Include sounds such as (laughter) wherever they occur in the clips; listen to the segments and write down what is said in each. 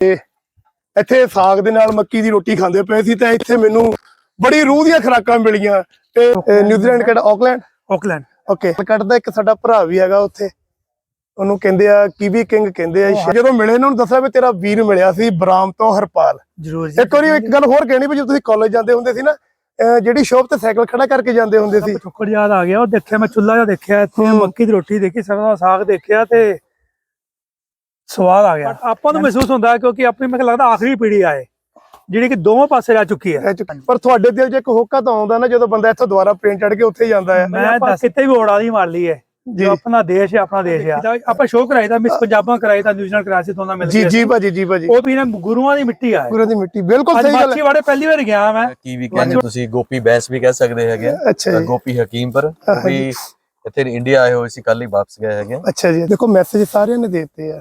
ਤੇ ਇੱਥੇ ਸਾਗ ਦੇ ਨਾਲ ਮੱਕੀ ਦੀ ਰੋਟੀ ਖਾਂਦੇ ਪਏ ਸੀ ਤੇ ਇੱਥੇ ਮੈਨੂੰ ਬੜੀ ਰੂਹ ਦੀਆਂ ਖੁਰਾਕਾਂ ਮਿਲੀਆਂ। ਤੇ ਨਿਊਜ਼ੀਲੈਂਡ ਕਿਹੜਾ? Auckland Auckland okay. ਕੱਢਦਾ ਇੱਕ ਸਾਡਾ ਭਰਾ ਵੀ ਹੈਗਾ ਉੱਥੇ। ਉਹਨੂੰ ਕਹਿੰਦੇ ਆ ਕੀਵੀ ਕਿੰਗ ਕਹਿੰਦੇ ਆ। ਜਦੋਂ ਮਿਲੇ ਇਹਨਾਂ ਨੂੰ ਦੱਸਿਆ ਵੀ ਤੇਰਾ ਵੀਰ ਮਿਲਿਆ ਸੀ ਬਰਾਮ ਤੋਂ ਹਰਪਾਲ। ਜਰੂਰ ਜੀ। ਇੱਕ ਵਾਰੀ ਇੱਕ ਗੱਲ ਹੋਰ ਕਹਿਣੀ ਵੀ ਜਦੋਂ ਤੁਸੀਂ ਕਾਲਜ ਜਾਂਦੇ ਹੁੰਦੇ ਸੀ ਨਾ ਜਿਹੜੀ ਸ਼ੋਪ ਤੇ ਸਾਈਕਲ ਖੜਾ ਕਰਕੇ ਜਾਂਦੇ ਹੁੰਦੇ ਸੀ। ਪਿਛੋਕੜ ਯਾਦ ਆ ਗਿਆ। ਉਹ ਦੇਖਿਆ ਮੈਂ ਚੁੱਲ੍ਹਾ ਜਿਹਾ ਦੇਖਿਆ ਇੱਥੇ। ਮੱਕੀ ਦੀ ਰੋਟੀ ਦੇਖੀ ਸਰੋਂ ਦਾ ਸਾਗ ਦੇਖਿਆ ਤੇ ਸਵਾਦ ਆ ਗਿਆ। ਆਪਾਂ ਨੂੰ ਮਹਿਸੂਸ ਹੁੰਦਾ ਹੈ ਕਿਉਂਕਿ ਆਪਣੀ ਮੈਨੂੰ ਲੱਗਦਾ ਆਖਰੀ ਪੀੜ੍ਹੀ ਆਏ ਜਿਹੜੀ ਕਿ ਦੋਵੇਂ ਪਾਸੇ ਰਹਿ ਚੁੱਕੀ ਹੈ। ਪਰ ਤੁਹਾਡੇ ਦਿਲ 'ਚ ਇੱਕ ਹੋਕਾ ਤਾਂ ਆਉਂਦਾ ਨਾ ਜਦੋਂ ਬੰਦਾ ਇੱਥੋਂ ਦੁਬਾਰਾ ਪਲੇਨ ਚੜ ਕੇ ਉੱਥੇ ਜਾਂਦਾ ਹੈ। ਮੈਂ ਦੱਸ ਕਿਤੇ ਵੀ ਓੜਾ ਦੀ ਮਾਰ ਲਈ ਹੈ ਜੀ ਜੋ। ਆਪਣਾ ਦੇਸ਼ ਹੈ ਆਪਣਾ ਦੇਸ਼ ਹੈ। ਆਪਾਂ ਸ਼ੋਅ ਕਰਾਈ ਦਾ ਮਿਸ ਪੰਜਾਬਾਂ ਕਰਾਈ ਦਾ ਨਿਊਜ਼ੀਲੈਂਡ ਕਰਾਇਆ ਸੀ ਦੋਨਾਂ ਮਿਲ ਜੀ ਕੇ ਜੀ ਭਾਜੀ ਜੀ ਭਾਜੀ। ਉਹ ਵੀ ਨਾ ਗੁਰੂਆਂ ਦੀ ਮਿੱਟੀ ਆ। ਪੂਰੇ ਦੀ ਮਿੱਟੀ ਬਿਲਕੁਲ ਸਹੀ ਗੱਲ ਮਾਛੀ ਵਾੜੇ ਪਹਿਲੀ ਵਾਰ ਗਿਆ ਮੈਂ। ਕੀ ਵੀ ਕਹਿੰਦੇ ਤੁਸੀਂ ਗੋਪੀ ਬੈਂਸ ਵੀ ਕਹਿ ਸਕਦੇ ਹੈਗੇ ਆ। ਹੈ ਅੱਛਾ ਜੀ। ਗੋਪੀ ਹਕੀਮ ਪਰ ਵੀ ਇੱਥੇ ਇੰਡੀਆ ਆਏ ਹੋਏ ਸੀ ਕੱਲ ਹੀ ਵਾਪਸ ਗਏ ਹੈਗੇ ਆ। ਅੱਛਾ ਜੀ ਦੇਖੋ ਮੈਸੇਜ ਸਾਰਿਆਂ ਨੇ ਦੇ ਦਿੱਤੇ ਆ।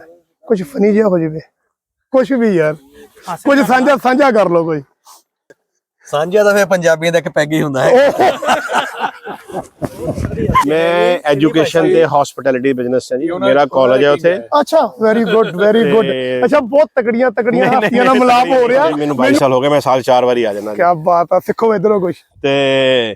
ਕੁਝ ਫਨੀ ਜਿਹਾ ਹੋ ਜਾਵੇ। ਕੁਝ ਵੀ ਯਾਰ। ਕੁਝ ਸਾਂਝਾ ਸਾਂਝਾ ਕਰ ਲਓ ਕੋਈ। ਸਾਂਝਾ ਤਾਂ ਫੇ ਪੰਜਾਬੀਆਂ ਦਾ ਇੱਕ ਪੈਗ ਹੀ ਹੁੰਦਾ ਹੈ। ਮੈਂ ਐਜੂਕੇਸ਼ਨ ਤੇ ਹਸਪਿਟੈਲਿਟੀ ਬਿਜ਼ਨਸ ਹੈ ਜੀ। ਮੇਰਾ ਕਾਲਜ ਹੈ ਉੱਥੇ। ਅੱਛਾ ਵੈਰੀ ਗੁੱਡ ਵੈਰੀ ਗੁੱਡ ਅੱਛਾ ਬਹੁਤ ਤਕੜੀਆਂ ਤਕੜੀਆਂ ਹਸਤੀਆਂ ਨਾਲ ਮਿਲਾਪ ਹੋ ਰਿਹਾ। ਮੈਨੂੰ 22 ਸਾਲ ਹੋ ਗਏ ਮੈਂ ਸਾਲ 4 ਵਾਰੀ ਆ ਜਾਂਦਾ। ਕੀ ਬਾਤ ਆ ਸਿੱਖੋ ਇਧਰੋਂ ਕੁਝ ਤੇ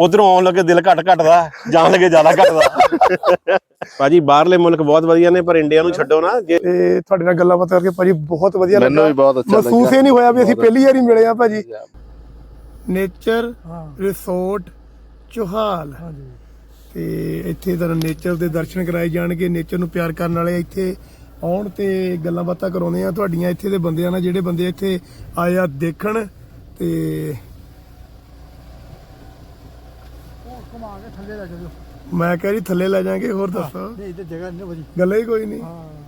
ਉਧਰੋਂ ਆਉਣ ਲੱਗੇ ਦਿਲ ਘਟ ਘਟਦਾ ਜਾਣ ਲੱਗੇ ਜ਼ਿਆਦਾ ਘਟਦਾ। ਭਾਜੀ ਬਾਹਰਲੇ ਮੁਲਕ ਬਹੁਤ ਵਧੀਆ ਨੇ ਪਰ ਇੰਡੀਆ ਨੂੰ ਛੱਡੋ ਨਾ ਜੇ ਤੇ ਤੁਹਾਡੇ ਨਾਲ ਗੱਲਾਂ ਬਾਤਾਂ ਕਰਕੇ ਭਾਜੀ ਬਹੁਤ ਵਧੀਆ ਮੈਨੂੰ ਵੀ ਬਹੁਤ ਅੱਛਾ ਮਹਿਸੂਸ ਹੀ ਨਹੀਂ ਹੋਇਆ ਵੀ ਅਸੀਂ ਪਹਿਲੀ ਵਾਰੀ ਮਿਲੇ ਆ ਭਾਜੀ। Nature resort Chohal. ਹਾਂਜੀ। ਤੇ ਇੱਥੇ ਤੁਹਾਨੂੰ ਨੇਚਰ ਦੇ ਦਰਸ਼ਨ ਕਰਾਏ ਜਾਣਗੇ ਨੇਚਰ ਨੂੰ ਪਿਆਰ ਕਰਨ ਵਾਲੇ ਇੱਥੇ ਆਉਣ ਤੇ ਗੱਲਾਂ ਬਾਤਾਂ ਕਰਾਉਂਦੇ ਆ। ਤੁਹਾਡੀਆਂ ਇੱਥੇ ਦੇ ਬੰਦਿਆਂ ਨਾਲ ਜਿਹੜੇ ਬੰਦੇ ਇੱਥੇ ਆਏ ਆ ਦੇਖਣ ਤੇ ਕੇ ਥੱਲੇ ਲੈ ਜਾਓ ਮੈਂ ਕਹਿ ਰਹੀ ਥੱਲੇ ਲੈ ਜਾਾਂਗੇ ਹੋਰ ਦੱਸੋ। ਨਹੀਂ ਇੱਥੇ ਜਗ੍ਹਾ ਨਹੀਂ ਵਧੀ ਗੱਲੇ ਹੀ ਕੋਈ ਨਹੀਂ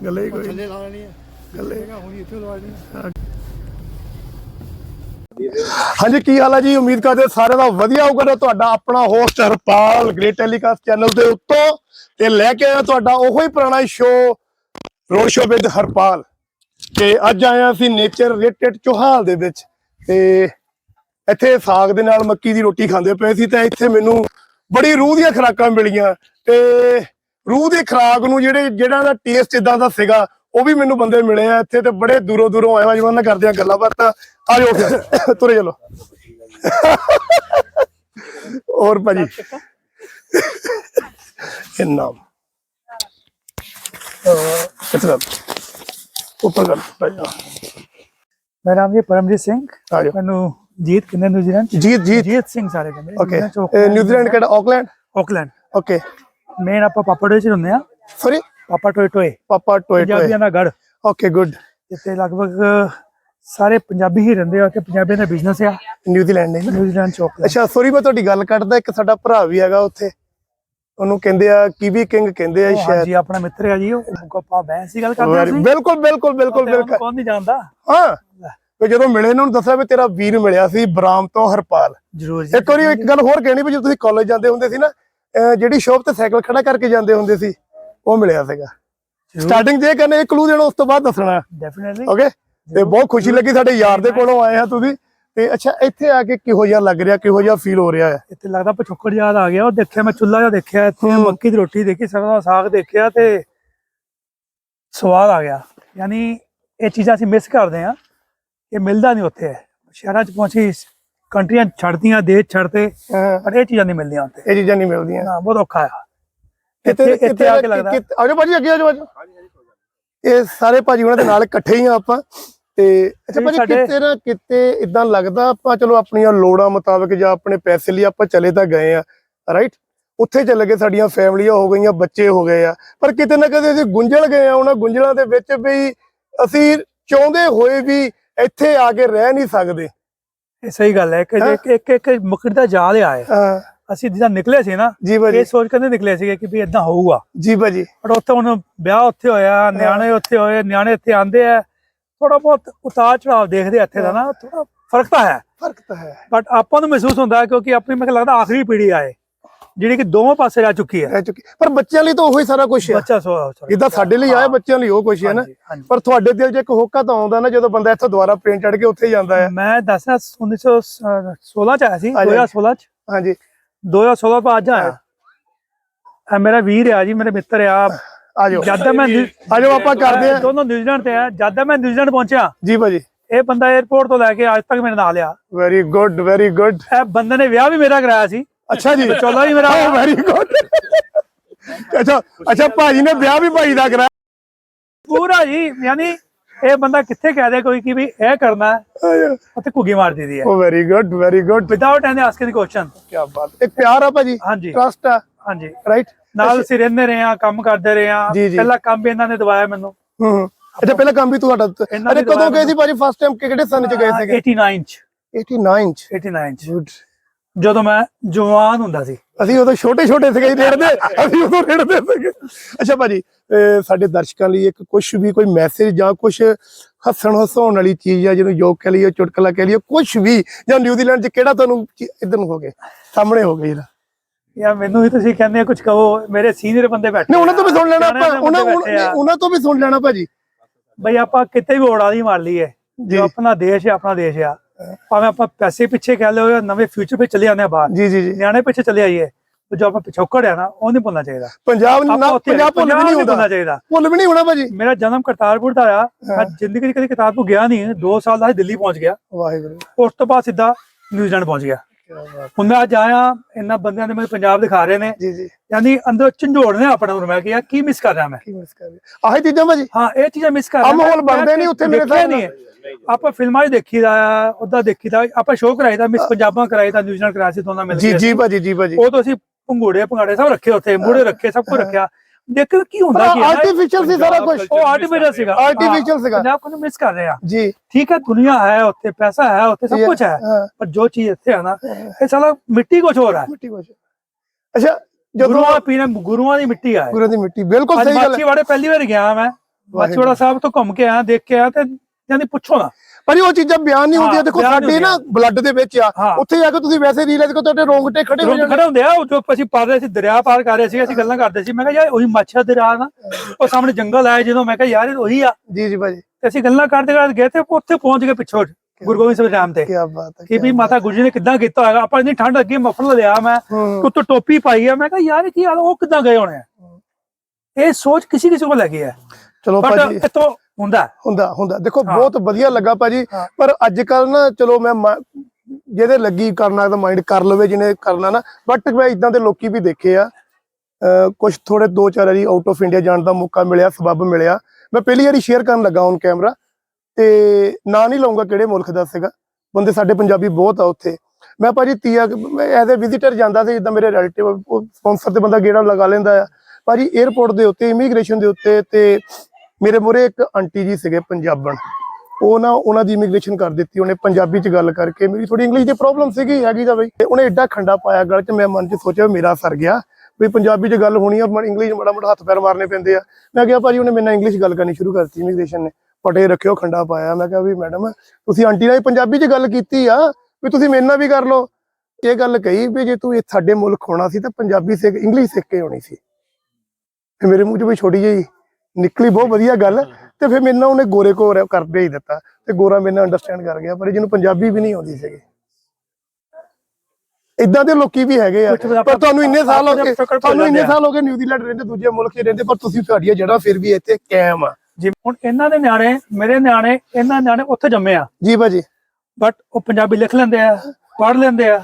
ਗੱਲੇ ਹੀ ਕੋਈ ਥੱਲੇ ਲਾ ਲੈਣੀ ਹੈ ਗੱਲੇ ਹੋਣੀ ਇੱਥੇ ਲਵਾ ਲੈਣੀ ਹਾਂਜੀ ਕੀ ਹਾਲ ਹੈ ਜੀ? ਉਮੀਦ ਕਰਦੇ ਸਾਰਿਆਂ ਦਾ ਵਧੀਆ ਹੋਊਗਾ। ਤੇ ਤੁਹਾਡਾ ਆਪਣਾ host Harpal great telecast channel ਦੇ ਉੱਤੋਂ ਤੇ ਲੈ ਕੇ ਆਇਆ ਤੁਹਾਡਾ ਉਹੋ ਹੀ ਪੁਰਾਣਾ show road show with Harpal. ਤੇ ਅੱਜ ਆਇਆ ਸੀ ਨੇਚਰ ਰਿਲੇਟਡ ਚੋਹਾਲ ਦੇ ਵਿੱਚ। ਤੇ ਇੱਥੇ ਸਾਗ ਦੇ ਨਾਲ ਮੱਕੀ ਦੀ ਰੋਟੀ ਖਾਂਦੇ ਪਏ ਸੀ ਤੇ ਇੱਥੇ ਮੈਨੂੰ ਬੜੀ ਰੂਹ ਦੀਆਂ ਖੁਰਾਕਾਂ ਮਿਲੀਆਂ ਤੇ ਰੂਹ ਦੀ ਖੁਰਾਕ ਨੂੰ ਜਿਹੜੇ ਜਿਹੜਾ ਦਾ ਟੇਸਟ ਇਦਾਂ ਦਾ ਸੀਗਾ ਉਹ ਵੀ ਮੈਨੂੰ ਬੰਦੇ ਮਿਲੇ ਆ ਇੱਥੇ ਤੇ ਬੜੇ ਦੂਰੋਂ ਦੂਰੋਂ ਆਏ ਆ ਜਿਹਨਾਂ ਨਾਲ ਕਰਦੇ ਆ ਗੱਲਾਂ ਬਾਤਾਂ। ਆ ਜਾਓ ਤੁਰੇ ਚਲੋ। ਹੋਰ ਭਾਜੀ? ਇਹ ਨਾਮ ਕਿਤਨਾ ਉੱਪਰ ਕਰ ਭਾਈ ਮੇਰਾ ਨਾਮ ਜੀ ਪਰਮਜੀਤ ਸਿੰਘ। ਮੈਨੂੰ ਜੀਤ ਕਿੰਨੇ ਨਿਊਜ਼ੀਲੈਂਡ ਜੀਤ ਜੀਤ। ਜੀਤ ਸਿੰਘ ਸਾਰੇ ਕਹਿੰਦੇ ਓਕੇ ਨਿਊਜ਼ੀਲੈਂਡ ਕਿਹੜਾ? ਆਕਲੈਂਡ ਆਕਲੈਂਡ ਓਕੇ ਮੇਨ ਆਪਾਂ ਪਾਪਾ ਚ ਹੁੰਦੇ ਆ। ਸੌਰੀ ਪਾਪਾ ਟੋਏ ਟੋਏ। ਪਾਪਾ ਟੋਏ ਟੋਏ। ਪੰਜਾਬੀਆਂ ਦਾ ਗੜ ਓਕੇ ਗੁੱਡ ਇੱਥੇ ਲਗਭਗ ਸਾਰੇ ਪੰਜਾਬੀ ਹੀ ਰਹਿੰਦੇ ਆ ਕਿ ਪੰਜਾਬੀਆਂ ਦਾ ਬਿਜ਼ਨਸ ਆ। ਨਿਊਜ਼ੀਲੈਂਡ ਨਾ ਨਿਊਜ਼ੀਲੈਂਡ ਚ ਆਕਲੈਂਡ ਅੱਛਾ ਸੌਰੀ ਮੈਂ ਤੁਹਾਡੀ ਗੱਲ ਕੱਟਦਾ ਇੱਕ ਸਾਡਾ ਭਰਾ ਵੀ ਹੈਗਾ ਉੱਥੇ। ਉਹਨੂੰ ਕਹਿੰਦੇ ਆ ਕੀਵੀ ਕਿੰਗ ਕਹਿੰਦੇ ਆ ਸ਼ਾਇਦ ਹਾਂਜੀ ਆਪਣਾ ਮਿੱਤਰ ਹੈ ਜੀ ਉਹ। ਆਪਾਂ ਬੈਂਸ ਦੀ ਗੱਲ ਕਰਦੇ ਸੀ ਬਿਲਕੁਲ ਬਿਲਕੁਲ ਬਿਲਕੁਲ। ਬਿਲਕੁਲ ਕੌਣ ਨਹੀਂ ਜਾਣਦਾ। ਹਾਂ। ਤੇ ਜਦੋਂ ਮਿਲੇ ਇਹਨਾਂ ਨੂੰ ਦੱਸਿਆ ਵੀ ਤੇਰਾ ਵੀਰ ਮਿਲਿਆ ਸੀ ਬਰਾਮ ਤੋਂ ਹਰਪਾਲ। ਜਰੂਰ ਜੀ। ਇੱਕ ਵਾਰੀ ਇੱਕ ਗੱਲ ਹੋਰ ਕਹਿਣੀ ਵੀ ਜਦੋਂ ਤੁਸੀਂ ਕਾਲਜ ਜਾਂਦੇ ਹੁੰਦੇ ਸੀ ਨਾ ਜਿਹੜੀ ਸ਼ੋਪ ਤੇ ਸਾਈਕਲ ਖੜਾ ਕਰਕੇ ਜਾਂਦੇ ਹੁੰਦੇ ਸੀ ਉਹ ਮਿਲਿਆ ਸੀਗਾ। ਸਟਾਰਟਿੰਗ ਜੇ ਕਰਨੇ ਇੱਕ ਕਲੂ ਦੇਣਾ ਉਸ ਤੋਂ ਬਾਅਦ ਦੱਸਣਾ। ਡੈਫੀਨਿਟਲੀ ਓਕੇ ਤੇ ਬਹੁਤ ਖੁਸ਼ੀ ਲੱਗੀ ਸਾਡੇ ਯਾਰ ਦੇ ਕੋਲੋਂ ਆਏ ਆ ਤੁਸੀਂ। ਤੇ ਅੱਛਾ ਇੱਥੇ ਆ ਕੇ ਕਿਹੋ ਜਿਹਾ ਲੱਗ ਰਿਹਾ ਕਿਹੋ ਜਿਹਾ ਫੀਲ ਹੋ ਰਿਹਾ ਹੈ? ਇੱਥੇ ਲੱਗਦਾ ਪਿਛੋਕੜ ਯਾਦ ਆ ਗਿਆ। ਉਹ ਦੇਖਿਆ ਮੈਂ ਚੁੱਲ੍ਹਾ ਜਿਹਾ ਦੇਖਿਆ ਇੱਥੇ। ਮੱਕੀ ਦੀ ਰੋਟੀ ਦੇਖੀ ਸਰੋਂ ਦਾ ਸਾਗ ਦੇਖਿਆ ਤੇ ਸਵਾਦ ਆ ਗਿਆ। ਯਾਨੀ ਇਹ ਚੀਜ਼ਾਂ ਅਸੀਂ ਮਿਸ ਕਰਦੇ ਆ ਇਹ ਮਿਲਦਾ ਨਹੀਂ ਉੱਥੇ। ਸ਼ਹਿਰਾਂ 'ਚ ਪਹੁੰਚੀ ਕੰਟਰੀਆਂ ਛੱਡਦੀਆਂ ਦੇਸ਼ ਛੱਡਤੇ ਹਾਂ, ਪਰ ਇਹ ਚੀਜ਼ਾਂ ਨਹੀਂ ਮਿਲਦੀਆਂ ਉੱਥੇ। ਇਹ ਚੀਜ਼ਾਂ ਨਹੀਂ ਮਿਲਦੀਆਂ। ਨਾ ਬਹੁਤ ਔਖਾ ਆ। ਇੱਥੇ ਇੱਥੇ ਆ ਕੇ ਲੱਗਦਾ। ਆਜੋ ਭਾਜੀ ਅੱਗੇ ਆਜੋ ਆਜੋ। ਇਹ ਸਾਰੇ ਭਾਜੀ ਉਹਨਾਂ ਦੇ ਨਾਲ ਇਕੱਠੇ ਹੀ ਆ ਆਪਾਂ। ਤੇ ਅੱਛਾ ਭਾਜੀ ਕਿਤੇ ਨਾ ਕਿਤੇ ਇਦਾਂ ਲੱਗਦਾ ਆਪਾਂ ਚਲੋ ਆਪਣੀਆਂ ਲੋੜਾਂ ਮੁਤਾਬਕ ਜਾਂ ਆਪਣੇ ਪੈਸੇ ਲਈ ਆਪਾਂ ਚਲੇ ਤਾਂ ਗਏ ਆ ਰਾਈਟ ਉੱਥੇ ਚੱਲ ਗਏ ਸਾਡੀਆਂ ਫੈਮਲੀਆਂ ਹੋ ਗਈਆਂ ਬੱਚੇ ਹੋ ਗਏ ਆ। ਪਰ ਕਿਤੇ ਨਾ ਕਿਤੇ ਅਸੀਂ ਗੁੰਝਲ ਗਏ ਆ ਉਹਨਾਂ ਗੁੰਝਲਾਂ ਦੇ ਵਿੱਚ ਵੀ ਅਸੀਂ ਚਾਹੁੰਦੇ ਹੋਏ ਵੀ ਇੱਥੇ ਆ ਕੇ ਰਹਿ ਨਹੀਂ ਸਕਦੇ। ਇਹ ਸਹੀ ਗੱਲ ਹੈ। ਕਿ। ਇੱਕ ਇੱਕ ਇੱਕ ਮੁਕਰ ਦਾ ਜਾਲ ਆ ਹੈ। ਅਸੀਂ ਜਿੱਦਾਂ ਨਿਕਲੇ ਸੀ ਨਾ ਇਹ ਸੋਚ ਕੇ ਨਿਕਲੇ ਸੀਗੇ ਕਿ ਵੀ ਇਦਾਂ ਹੋਊਗਾ। ਜੀ ਭਾਜੀ। ਪਰ ਉੱਥੇ ਹੁਣ ਵਿਆਹ ਉੱਥੇ ਹੋਇਆ ਨਿਆਣੇ ਉੱਥੇ ਹੋਏ ਨਿਆਣੇ ਇੱਥੇ ਆਂਦੇ ਆ। ਥੋੜਾ ਬਹੁਤ ਉਤਾਰ ਚੜਾਵ ਦੇਖਦੇ ਇੱਥੇ ਦਾ ਨਾ ਥੋੜਾ ਫ਼ਰਕ ਤਾਂ ਹੈ। ਫ਼ਰਕ ਤਾਂ ਹੈ। ਬਟ ਆਪਾਂ ਨੂੰ ਮਹਿਸੂਸ ਹੁੰਦਾ ਕਿਉਂਕਿ ਆਪਣੀ ਮੈਨੂੰ ਲੱਗਦਾ ਆਖਰੀ ਪੀੜ੍ਹੀ ਆਏ ਜਿਹੜੀ ਕਿ ਦੋਵੇਂ ਪਾਸੇ ਰਹਿ ਚੁੱਕੀ ਹੈ। ਰਹਿ ਚੁੱਕੀ ਪਰ ਬੱਚਿਆਂ ਲਈ ਤਾਂ ਉਹੀ ਸਾਰਾ ਕੁਝ ਹੈ। ਬੱਚਾ ਸੋ ਜਿੱਦਾਂ ਸਾਡੇ ਲਈ ਆਇਆ ਬੱਚਿਆਂ ਲਈ ਉਹ ਕੁਝ ਹੈ ਨਾ। ਪਰ ਤੁਹਾਡੇ ਦਿਲ 'ਚ ਇੱਕ ਹੋਕਾ ਤਾਂ ਆਉਂਦਾ ਨਾ ਜਦੋਂ ਬੰਦਾ ਇੱਥੋਂ ਦੁਬਾਰਾ ਪਲੇਨ ਚੜ ਕੇ ਉੱਥੇ ਜਾਂਦਾ ਹੈ। ਮੈਂ ਦੱਸਣਾ 1916 ਚ ਆਇਆ ਸੀ ਹਾਂਜੀ। 2016 ਚ। ਹਾਂਜੀ। 2016 ਤੋਂ ਅੱਜ ਆਇਆ। ਇਹ ਮੇਰਾ ਵੀਰ ਆ ਜੀ ਮੇਰੇ ਮਿੱਤਰ ਆ। ਆਜੋ ਜਦ ਮੈਂ ਆਜੋ ਆਪਾਂ ਕਰਦੇ ਆ ਦੋਨੋਂ ਨਿਊਜ਼ੀਲੈਂਡ ਤੇ ਆ। ਜਦ ਮੈਂ ਨਿਊਜ਼ੀਲੈਂਡ ਪਹੁੰਚਿਆ ਜੀ ਭਾਜੀ। ਇਹ ਬੰਦਾ 에어ਪੋਰਟ ਤੋਂ ਲੈ ਕੇ ਅੱਜ ਤੱਕ ਮੇਰੇ ਨਾਲ ਆ। ਵੈਰੀ ਗੁੱਡ ਵੈਰੀ ਗੁੱਡ ਇਹ ਬੰਦੇ ਨੇ ਵਿਆਹ ਵੀ ਮੇਰਾ ਕਰਾਇਆ ਸੀ। ਅੱਛਾ ਜੀ ਚੋਲਾ ਵੀ ਮੇਰਾ ਵੈਰੀ ਗੁੱਡ ਅੱਛਾ ਅੱਛਾ ਭਾਜੀ ਨੇ ਵਿਆਹ ਵੀ ਭਾਈ ਦਾ ਕਰਾਇਆ। ਪੂਰਾ ਜੀ ਯਾਨੀ ਇਹ ਬੰਦਾ ਕਿੱਥੇ ਕਹਿ ਦੇ ਕੋਈ ਕਿ ਵੀ ਇਹ ਕਰਨਾ ਉੱਥੇ ਘੁੱਗੀ ਮਾਰ ਦਿੱਦੀ ਹੈ। ਉਹ very good very good without any asking question ਕੀ ਬਾਤ ਇੱਕ ਪਿਆਰ ਆ ਭਾਜੀ ਹਾਂਜੀ। ਟਰਸਟ ਆ। ਹਾਂਜੀ। ਰਾਈਟ ਨਾਲ ਅਸੀਂ ਰਹਿੰਦੇ ਰਹੇ ਆ ਕੰਮ ਕਰਦੇ ਰਹੇ ਆ ਜੀ, ਜੀ। ਪਹਿਲਾ ਕੰਮ ਵੀ ਇਹਨਾਂ ਨੇ ਦਵਾਇਆ ਮੈਨੂੰ। ਹੂੰ ਅੱਛਾ ਪਹਿਲਾਂ ਕੰਮ ਵੀ ਤੁਹਾਡਾ ਅਰੇ ਕਦੋਂ ਗਏ ਸੀ ਭਾਜੀ ਫਸਟ ਟਾਈਮ ਕਿਹੜੇ ਸਨ ਚ ਗਏ ਸੀਗੇ? 89 ਚ। 89 ਚ। 89 ਚ। ਗੁੱਡ ਜਦੋਂ ਮੈਂ ਜਵਾਨ ਹੁੰਦਾ ਸੀ। ਅਸੀਂ ਉਦੋਂ ਛੋਟੇ ਛੋਟੇ ਸੀਗੇ ਜੀ, ਰੇੜਦੇ। ਅਸੀਂ ਉਦੋਂ ਰੇੜਦੇ ਸੀਗੇ। ਅੱਛਾ ਭਾਜੀ ਸਾਡੇ ਦਰਸ਼ਕਾਂ ਲਈ ਇੱਕ ਕੁਝ ਵੀ ਕੋਈ ਮੈਸੇਜ ਜਾਂ ਕੁਝ ਹੱਸਣ ਹਸਾਉਣ ਵਾਲੀ ਚੀਜ਼ ਆ ਜਿਹਨੂੰ ਜੋਕ ਕਹ ਲਈਏ ਚੁਟਕਲਾ ਕਹ ਲਈਏ ਕੁਝ ਵੀ ਜਾਂ ਨਿਊਜ਼ੀਲੈਂਡ 'ਚ ਕਿਹੜਾ ਤੁਹਾਨੂੰ ਇਧਰ ਨੂੰ ਹੋ ਗਏ ਸਾਹਮਣੇ ਹੋ ਗਏ ਜਿਹੜਾ ਯਾ ਮੈਨੂੰ ਹੀ ਤੁਸੀਂ ਕਹਿੰਦੇ ਆ ਕੁਝ ਕਹੋ ਮੇਰੇ ਸੀਨੀਅਰ ਬੰਦੇ ਬੈਠੇ ਨਹੀਂ ਉਹਨਾਂ ਤੋਂ ਵੀ ਸੁਣ ਲੈਣਾ ਆਪਾਂ। ਉਹਨਾਂ। ਉਹਨਾਂ- ਤੋਂ ਵੀ ਸੁਣ ਲੈਣਾ ਭਾਜੀ। ਬਈ ਆਪਾਂ ਕਿਤੇ ਵੀ ਓੜਾ ਦੀ ਮਾਰ ਲਈਏ। ਜੋ। ਆਪਣਾ ਦੇਸ਼ ਹੈ ਆਪਣਾ ਦੇਸ਼ ਆ। ਭਾਵੇਂ ਆਪਾਂ ਪੈਸੇ ਪਿੱਛੇ ਕਹਿ ਲਿਓ ਜਾਂ ਨਵੇਂ ਫਿਊਚਰ ਪਿੱਛੇ ਚਲੇ ਜਾਂਦੇ ਆ ਬਾਹਰ। ਜੀ ਜੀ ਜੀ। ਨਿਆਣੇ ਪਿੱਛੇ ਚਲੇ ਆਈਏ। ਤੇ ਜੋ ਆਪਾਂ ਪਿਛੋਕੜ ਆ ਨਾ ਉਹ ਨਹੀਂ ਭੁੱਲਣਾ ਚਾਹੀਦਾ। ਪੰਜਾਬ ਨਾ ਪੰਜਾਬ ਭੁੱਲ ਵੀ ਨਹੀਂ ਹੁੰਦਾ। ਚਾਹੀਦਾ। ਭੁੱਲ ਵੀ ਨਹੀਂ ਹੋਣਾ ਭਾਜੀ। ਮੇਰਾ ਜਨਮ ਕਰਤਾਰਪੁਰ ਦਾ ਆ। ਮੈਂ ਜ਼ਿੰਦਗੀ 'ਚ ਕਦੀ ਕਰਤਾਰਪੁਰ ਗਿਆ ਨਹੀਂ। 2 ਸਾਲ ਦਾ ਦਿੱਲੀ ਪਹੁੰਚ ਗਿਆ। ਵਾਹਿਗੁਰੂ। ਉਸ ਤੋਂ ਬਾਅਦ ਸਿੱਧਾ ਨਿਊਜ਼ੀਲੈਂਡ ਪਹੁੰਚ ਗਿਆ। ਹੁਣ ਮੈਂ ਅੱਜ ਆਇਆ ਇਹਨਾਂ ਬੰਦਿਆਂ ਨੇ ਮੈਨੂੰ ਪੰਜਾਬ ਦਿਖਾ ਰਹੇ ਨੇ। ਜੀ ਜੀ। ਯਾਨੀ ਅੰਦਰ ਝੰਡੋੜ ਨੇ ਆਪਣਾ ਨੂੰ ਮੈਂ ਕਿਹਾ ਕੀ ਮਿਸ ਕਰ ਰਿਹਾ ਮੈਂ? ਕੀ ਮਿਸ ਕਰ ਰਹੇ? ਆਹੀ ਚੀਜ਼ਾਂ ਭਾਜੀ। ਹਾਂ ਇਹ ਚੀਜ਼ਾਂ ਮਿਸ ਕਰ ਰਿਹਾ ਮਾਹੌਲ ਬਣਦੇ ਨਹੀਂ ਉੱਥੇ ਮੇਰੇ ਹੈ। ਆਪਾਂ ਫਿਲਮਾਂ 'ਚ ਦੇਖੀਦਾ ਉਦਾਂ ਦੇਖੀਦਾ ਆਪਾਂ ਸ਼ੋਅ ਕਰਾਈਦਾ ਮਿਸ ਪੰਜਾਬਾਂ ਕਰਾਈਦਾ ਨਿਊਜ਼ੀਲੈਂਡ ਕਰਾਇਆ ਸੀ ਦੋਨਾਂ ਮਿਲ ਜੀ ਕੇ। ਜੀ ਭਾਜੀ ਜੀ ਭਾਜੀ। ਉਹ ਤੋਂ ਅਸੀਂ ਭੰਗੂੜੇ ਭੰਗਾੜੇ ਸਭ ਰੱਖੇ ਉੱਥੇ ਮੂੜੇ ਰੱਖੇ ਸਭ ਕੁਝ ਰੱਖਿਆ। ਦੇਖ ਕੀ ਹੁੰਦਾ ਕੀ ਆਰਟੀਫੀਸ਼ੀਅਲ ਸੀ ਸਾਰਾ ਕੁਝ ਉਹ ਆਰਟੀਫੀਸ਼ੀਅਲ ਸੀਗਾ ਹਾਂ, ਸੀਗਾ। ਪੰਜਾਬ ਨੂੰ ਮਿਸ ਕਰ ਰਹੇ। ਆ ਜੀ। ਠੀਕ ਹੈ ਦੁਨੀਆ ਹੈ ਉੱਥੇ ਪੈਸਾ ਹੈ ਉੱਥੇ ਸਭ ਜੀ, ਕੁਝ ਹੈ। ਪਰ ਜੋ ਚੀਜ਼ ਇੱਥੇ ਹੈ ਨਾ ਇਹ ਸਾਲਾ ਮਿੱਟੀ ਕੁਝ ਹੋਰ ਹੈ। ਮਿੱਟੀ ਕੁਛ। ਅੱਛਾ ਜਦੋਂ ਗੁਰੂਆਂ ਪੀਣੇ ਗੁਰੂਆਂ ਦੀ ਮਿੱਟੀ ਆ ਇਹ। ਗੁਰੂ ਦੀ ਮਿੱਟੀ ਬਿਲਕੁਲ ਸਹੀ ਗੱਲ ਹੈ। ਮਾਛੀਵਾੜੇ ਪਹਿਲੀ ਵਾਰ ਗਿਆ ਮੈਂ। ਮਾਛੀਵਾੜਾ ਸਾਹਿਬ ਤੋਂ ਘੁੰਮ ਕੇ ਆਇਆ ਦੇਖ ਕੇ ਆਇਆ ਤੇ ਯਾਨੀ ਪੁੱਛੋ ਨਾ। ਪਰ ਇਹ ਉਹ ਚੀਜ਼ਾਂ ਬਿਆਨ ਨਹੀਂ ਹੁੰਦੀਆਂ। ਦੇਖੋ ਸਾਡੇ ਨਾ ਬਲੱਡ ਦੇ ਵਿੱਚ ਆ। ਉੱਥੇ ਜਾ ਕੇ ਤੁਸੀਂ ਵੈਸੇ ਰੀਅਲਾਈਜ਼ ਕਰੋ ਤੁਹਾਡੇ ਰੋਂਗਟੇ ਖੜੇ ਹੋ ਜਾਣਗੇ। ਖੜੇ ਹੁੰਦੇ ਆ ਉਹ ਜੋ ਅਸੀਂ ਪਾਰ ਰਹੇ ਸੀ ਦਰਿਆ ਪਾਰ ਕਰ ਰਹੇ ਸੀ ਅਸੀਂ ਗੱਲਾਂ ਕਰਦੇ ਸੀ। ਮੈਂ ਕਿਹਾ ਯਾਰ ਉਹੀ ਮਾਛਾ ਦਰਿਆ ਨਾ ਉਹ ਸਾਹਮਣੇ ਜੰਗਲ ਆਇਆ ਜਦੋਂ। ਮੈਂ ਕਿਹਾ ਯਾਰ ਇਹ ਉਹੀ ਆ। ਜੀ ਜੀ ਭਾਜੀ। ਤੇ ਅਸੀਂ ਗੱਲਾਂ ਕਰਦੇ ਕਰਦੇ ਗਏ ਤੇ ਉੱਥੇ ਪਹੁੰਚ ਗਏ ਪਿੱਛੋਂ ਗੁਰੂ ਗੋਬਿੰਦ ਸਿੰਘ ਟਾਈਮ ਤੇ। ਕੀ ਬਾਤ ਹੈ ਕਿ ਵੀ ਮਾਤਾ ਗੁਜਰੀ ਨੇ ਕਿੱਦਾਂ ਕੀਤਾ ਹੋਏਗਾ ਆਪਾਂ ਇੰਨੀ ਠੰਡ ਲੱਗੀ ਮਫਲਰ ਲਿਆ ਮੈਂ। ਉੱਤੋਂ ਟੋਪੀ ਪਾਈ ਆ। ਮੈਂ ਕਿਹਾ ਯਾਰ ਇਹ ਕੀ ਹਾਲ ਉਹ ਕਿੱਦਾਂ ਗਏ ਹੋਣੇ ਆ? ਇਹ ਸੋਚ ਕਿਸੇ ਕਿਸੇ ਕੋਲ ਲੱਗੀ ਹੈ। ਚਲੋ ਭਾਜੀ। ਇਤੋਂ ਹੁੰਦਾ। ਹੁੰਦਾ ਹੁੰਦਾ। ਦੇਖੋ। ਬਹੁਤ ਵਧੀਆ ਲੱਗਾ ਭਾਜੀ। ਪਰ ਅੱਜ ਕੱਲ ਨਾ ਚਲੋ ਮੈਂ ਜਿਹਦੇ ਲੱਗੀ ਕਰਨਾ ਤਾਂ ਮਾਈਂਡ ਕਰ ਲਵੇ ਜਿਹਨੇ ਕਰਨਾ ਨਾ। ਬਟ ਮੈਂ ਇਦਾਂ ਦੇ ਲੋਕੀ ਵੀ ਦੇਖੇ ਆ। ਕੁਝ ਥੋੜੇ ਦੋ ਚਾਰ ਵਾਰੀ ਆਊਟ ਆਫ ਇੰਡੀਆ ਜਾਣ ਦਾ ਮੌਕਾ ਮਿਲਿਆ ਸਬਬ ਮਿਲਿਆ। ਮੈਂ ਪਹਿਲੀ ਵਾਰੀ ਸ਼ੇਅਰ ਕਰਨ ਲੱਗਾ ਔਨ ਕੈਮਰਾ ਤੇ ਨਾਂ ਨਹੀਂ ਲਵਾਂਗਾ ਕਿਹੜੇ ਮੁਲਕ ਦਾ ਸੀਗਾ। ਬੰਦੇ ਸਾਡੇ ਪੰਜਾਬੀ ਬਹੁਤ ਆ ਉੱਥੇ। ਮੈਂ ਭਾਜੀ ਤੀਆ ਮੈਂ ਐਜ਼ ਅ ਵਿਜ਼ਿਟਰ ਜਾਂਦਾ ਸੀ ਜਿੱਦਾਂ ਮੇਰੇ ਰਿਲੇਟਿਵ ਸਪਾਂਸਰ ਤੇ ਬੰਦਾ ਗੇੜਾ ਲਗਾ ਲੈਂਦਾ ਆ। ਭਾਜੀ 에어ਪੋਰਟ ਦੇ ਉੱਤੇ ਇਮੀਗ੍ਰੇਸ਼ਨ ਦੇ ਉੱਤੇ ਤੇ ਮੇਰੇ ਮੂਹਰੇ ਇੱਕ ਆਂਟੀ ਜੀ ਸੀਗੇ ਪੰਜਾਬਣ। ਉਹ ਨਾ ਉਹਨਾਂ ਦੀ ਇਮੀਗ੍ਰੇਸ਼ਨ ਕਰ ਦਿੱਤੀ, ਉਹਨੇ ਪੰਜਾਬੀ ਚ ਗੱਲ ਕਰਕੇ ਮੇਰੀ ਥੋੜੀ ਇੰਗਲਿਸ਼ ਦੀ ਪ੍ਰੋਬਲਮ ਸੀਗੀ, ਹੈਗੀ ਤਾਂ ਬਈ। ਤੇ ਉਹਨੇ ਐਡਾ ਖੰਡਾ ਪਾਇਆ ਗਲ ਚ, ਮੈਂ ਮਨ ਚ ਸੋਚਿਆ ਮੇਰਾ ਸਰ ਗਿਆ। ਵੀ ਪੰਜਾਬੀ ਚ ਗੱਲ ਹੋਣੀ ਆ ਮੈਂ ਇੰਗਲਿਸ਼ ਮੜਾ ਮੜਾ ਹੱਥ ਪੈਰ ਮਾਰਨੇ ਪੈਂਦੇ ਆ। ਮੈਂ ਕਿਹਾ ਭਾਜੀ, ਉਹਨੇ ਮੇਰੇ ਨਾਲ ਇੰਗਲਿਸ਼ ਗੱਲ ਕਰਨੀ ਸ਼ੁਰੂ ਕਰਤੀ ਇਮੀਗ੍ਰੇਸ਼ਨ ਨੇ। ਪਟੇ ਰੱਖਿਓ, ਖੰਡਾ ਪਾਇਆ। ਮੈਂ ਕਿਹਾ ਵੀ ਮੈਡਮ, ਤੁਸੀਂ ਆਂਟੀ ਨਾਲ ਹੀ ਪੰਜਾਬੀ ਚ ਗੱਲ ਕੀਤੀ ਆ, ਵੀ ਤੁਸੀਂ ਮੇਰੇ ਨਾਲ ਵੀ ਕਰ ਲਓ। ਇਹ ਗੱਲ ਕਹੀ ਵੀ ਜੇ ਤੂੰ ਇਹ ਸਾਡੇ ਮੁਲਕ ਹੋਣਾ ਸੀ, ਤਾਂ ਪੰਜਾਬੀ ਸਿੱਖ ਇੰਗਲਿਸ਼ ਸਿੱਖ ਕੇ ਹੋਣੀ ਸੀ। ਤੇ ਮੇਰੇ ਮੂੰਹ 'ਚ ਵੀ ਛੋਟੀ ਜਿਹੀ ਨਿਕਲੀ ਬਹੁਤ ਵਧੀਆ ਗੱਲ। ਤੇ ਫਿਰ ਮੈਨੂੰ ਉਹਨੇ ਗੋਰੇ ਕੋ ਕਰ ਭੇਜ ਦਿੱਤਾ। ਤੇ ਗੋਰਾ ਮੈਨੂੰ ਅੰਡਰਸਟੈਂਡ ਕਰ ਗਿਆ ਪਰ ਜਿਹਨੂੰ ਪੰਜਾਬੀ ਵੀ ਨਹੀਂ ਆਉਂਦੀ ਸੀਗੀ। ਇਦਾਂ ਦੇ ਲੋਕੀ ਵੀ ਹੈਗੇ ਆ। ਪਰ ਤੁਹਾਨੂੰ ਇੰਨੇ ਸਾਲ ਹੋ ਗਏ ਤੁਹਾਨੂੰ ਇੰਨੇ ਸਾਲ ਹੋ ਗਏ ਨਿਊਜ਼ੀਲੈਂਡ ਰਹਿੰਦੇ ਦੂਜੇ ਮੁਲਕ 'ਚ ਰਹਿੰਦੇ ਪਰ ਤੁਸੀਂ ਤੁਹਾਡੀਆਂ ਜੜ੍ਹਾਂ ਫਿਰ ਵੀ ਇੱਥੇ ਕਾਇਮ ਆ। ਜਿਵੇਂ ਹੁਣ ਇਹਨਾਂ ਦੇ ਨਿਆਣੇ ਮੇਰੇ ਨਿਆਣੇ ਇਹਨਾਂ ਨਿਆਣੇ ਉੱਥੇ ਜੰਮੇ ਆ। ਜੀ ਭਾਜੀ। ਬਟ ਉਹ ਪੰਜਾਬੀ ਲਿਖ ਲੈਂਦੇ ਆ ਪੜ੍ਹ ਲੈਂਦੇ ਆ।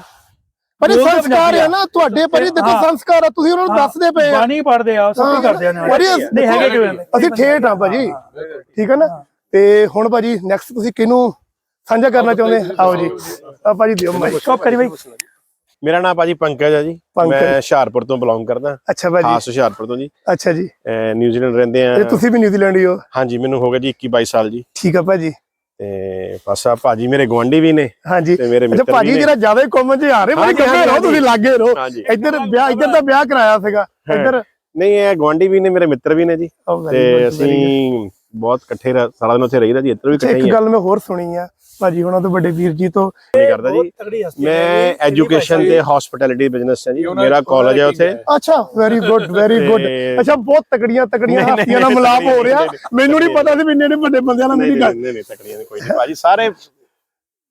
ਪਰ ਇਹ ਸੰਸਕਾਰ ਆ ਨਾ ਤੁਹਾਡੇ ਪਰ ਇਹ ਦੇਖੋ ਹਾਂ। ਸੰਸਕਾਰ ਆ ਤੁਸੀਂ ਉਹਨਾਂ ਨੂੰ ਦੱਸਦੇ ਪਏ ਆ। ਬਾਣੀ ਆ ਸਭ ਕੁਝ ਕਰਦੇ ਆ ਨਿਆਣੇ ਪਰ ਇਹ ਨਹੀਂ ਹੈਗੇ ਕਿਵੇਂ? ਅਸੀਂ ਠੇਠ ਆ ਭਾਜੀ। ਠੀਕ ਹੈ ਨਾ? ਤੇ ਹੁਣ ਭਾਜੀ ਨੈਕਸਟ ਤੁਸੀਂ ਕਿਹਨੂੰ ਸਾਂਝਾ ਕਰਨਾ ਚਾਹੁੰਦੇ? ਆਓ ਜੀ। ਆ ਭਾਜੀ ਦਿਓ ਮਾਈਕ ਸਟਾਪ ਕਰੀ ਬਈ। ਮੇਰਾ ਨਾਮ ਭਾਜੀ ਪੰਕਜ ਹੈ ਜੀ। ਮੈਂ ਹੁਸ਼ਿਆਰਪੁਰ ਤੋਂ ਬਿਲੋਂਗ ਕਰਦਾ। ਅੱਛਾ ਭਾਜੀ। ਖਾਸ ਹੁਸ਼ਿਆਰਪੁਰ ਤੋਂ ਜੀ। ਅੱਛਾ ਜੀ। ਨਿਊਜ਼ੀਲੈਂਡ ਰਹਿੰਦੇ ਆ। ਤੇ ਤੁਸੀਂ ਵੀ ਨਿਊਜ਼ੀਲੈਂਡ ਹੀ ਹੋ? ਹਾਂਜੀ ਮੈਨੂੰ ਹੋ ਗਿਆ ਜੀ 21 22 ਸਾਲ ਜੀ। ਠੀਕ ਆ ਭਾਜੀ। ਤੇ ਆ ਭਾਜੀ ਮੇਰੇ ਗਵਾਂਢੀ ਵੀ ਨੇ ਹਾਂਜੀ। ਤੇ ਮੇਰੇ ਮਿੱਤਰ ਭਾਜੀ ਵੀ ਨੇ। ਜਿਹੜਾ ਜ਼ਿਆਦਾ ਹੀ ਕਾਮਨ ਚ ਆ ਰਹੇ ਬੜੀ ਕੰਮੇ ਰਹੋ ਤੁਸੀਂ ਲਾਗੇ ਰਹੋ। ਇੱਧਰ ਵਿਆਹ ਇੱਧਰ ਤਾਂ ਵਿਆਹ ਕਰਾਇਆ ਸੀਗਾ ਇੱਧਰ। ਨਹੀਂ ਇਹ ਗਵਾਂਢੀ ਵੀ ਨੇ ਮੇਰੇ ਮਿੱਤਰ ਵੀ ਨੇ ਜੀ। ਤੇ. ਅਸੀਂ ਬਹੁਤ ਇਕੱਠੇ ਰਹਿ- ਸਾਰਾ ਦਿਨ ਉੱਥੇ ਰਹੀਦਾ ਜੀ ਇੱਧਰ ਵੀ ਅੱਛਾ, ਇਕੱਠੇ ਹੀ ਇੱਕ ਆ। ਗੱਲ ਮੈਂ ਹੋਰ ਸੁਣੀ ਆ ਭਾਜੀ ਉਹਨਾਂ ਤੋਂ ਵੱਡੇ ਵੀਰ ਜੀ ਤੋਂ। ਨਹੀਂ ਕਰਦਾ ਜੀ। ਤਗੜੀ ਹਸਤੀ ਮੈਂ ਐਜੂਕੇਸ਼ਨ ਤੇ ਹਸਪਿਟੈਲਿਟੀ ਬਿਜ਼ਨਸ ਹੈ ਜੀ ਮੇਰਾ ਕਾਲਜ ਹੈ ਉੱਥੇ। ਅੱਛਾ ਵੈਰੀ ਗੁੱਡ ਵੈਰੀ ਗੁੱਡ ਤੇ- ਅੱਛਾ ਬਹੁਤ ਤਕੜੀਆਂ ਤਕੜੀਆਂ ਨਹੀਂ, ਹਸਤੀਆਂ ਨਾਲ ਨਹੀਂ, ਮਿਲਾਪ ਹੋ ਰਿਹਾ। ਨਹੀਂ, ਨਹੀਂ, ਮੈਨੂੰ ਨਹੀਂ ਪਤਾ ਸੀ ਵੀ ਇੰਨੇ ਇੰਨੇ ਵੱਡੇ ਬੰਦਿਆਂ ਨਾਲ ਨਹੀਂ ਮੇਰੀ ਗੱਲ ਨਹੀਂ ਨਹੀਂ ਤਕੜੀਆਂ ਨੇ ਕੋਈ ਨਹੀਂ। ਭਾਜੀ ਸਾਰੇ